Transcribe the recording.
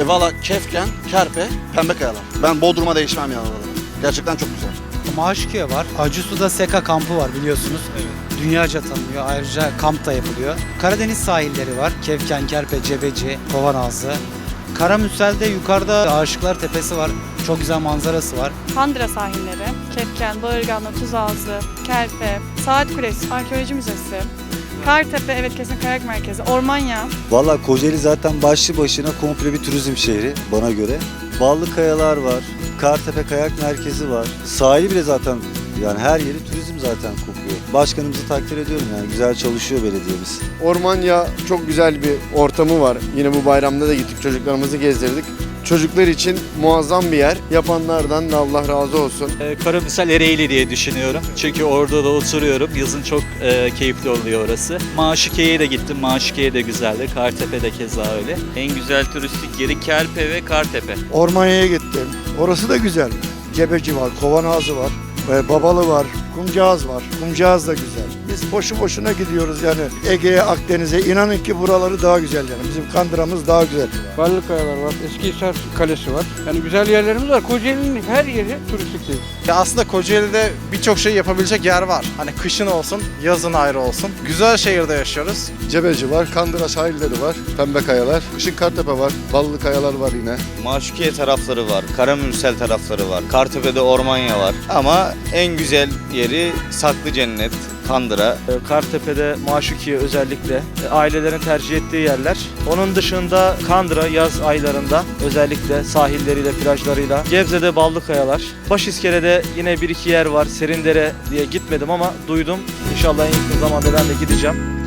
E valla Kefken, Kerpe, Pembe Kayalar. Ben Bodrum'a değişmem yani oraları. Gerçekten çok güzel. Maaşkiye var. Acısu'da Seka kampı var biliyorsunuz. Dünyaca tanınıyor. Ayrıca kamp da yapılıyor. Karadeniz sahilleri var. Kefken, Kerpe, Cebeci, Kovanağzı. Karamüsel'de yukarıda Aşıklar Tepesi var. Çok güzel manzarası var. Kandıra sahilleri, Kefken, Bağırganlı, Tuzağızı, Kerpe, Saat Kulesi, Arkeoloji Müzesi, Kartepe, evet kesin kayak merkezi, Ormanya, Valla Kocaeli zaten başlı başına komple bir turizm şehri bana göre. Ballı kayalar var, Kartepe Kayak Merkezi var. Sahili bile zaten yani her yeri turizm zaten kokuyor. Başkanımızı takdir ediyorum yani güzel çalışıyor belediyemiz. Ormanya çok güzel bir ortamı var. Yine bu bayramda da gittik çocuklarımızı gezdirdik. Çocuklar için muazzam bir yer. Yapanlardan da Allah razı olsun. Ee, Karabüsel Ereğli diye düşünüyorum. Çünkü orada da oturuyorum. Yazın çok e, keyifli oluyor orası. Maşike'ye de gittim. Maşike'ye de güzeldi. Kartepe de keza öyle. En güzel turistik yeri Kerpe ve Kartepe. Ormanya'ya gittim. Orası da güzel. Cebeci var, Kovanağızı var, e, Babalı var, Kumcağız var. Kumcağız da güzel. Biz boşu boşuna gidiyoruz yani Ege'ye, Akdeniz'e. İnanın ki buraları daha güzel yani. Bizim Kandıra'mız daha güzel. Ballı Kayalar var, Eskihisar Kalesi var. Yani güzel yerlerimiz var. Kocaeli'nin her yeri turistik değil. Ya aslında Kocaeli'de birçok şey yapabilecek yer var. Hani kışın olsun, yazın ayrı olsun. Güzel şehirde yaşıyoruz. Cebeci var, Kandıra sahilleri var, Pembe Kayalar. Kışın Kartepe var, Ballı Kayalar var yine. Maşukiye tarafları var, Karamürsel tarafları var, Kartepe'de Ormanya var. Ama en güzel yeri Saklı Cennet, Kandıra. Ee, Kartepe'de Maşukiye özellikle e, ailelerin tercih ettiği yerler. Onun dışında Kandıra yaz aylarında özellikle sahilleriyle, plajlarıyla. Gebze'de Ballıkayalar. Başiskele'de yine bir iki yer var. Serindere diye gitmedim ama duydum. İnşallah en yakın zamanda ben de gideceğim.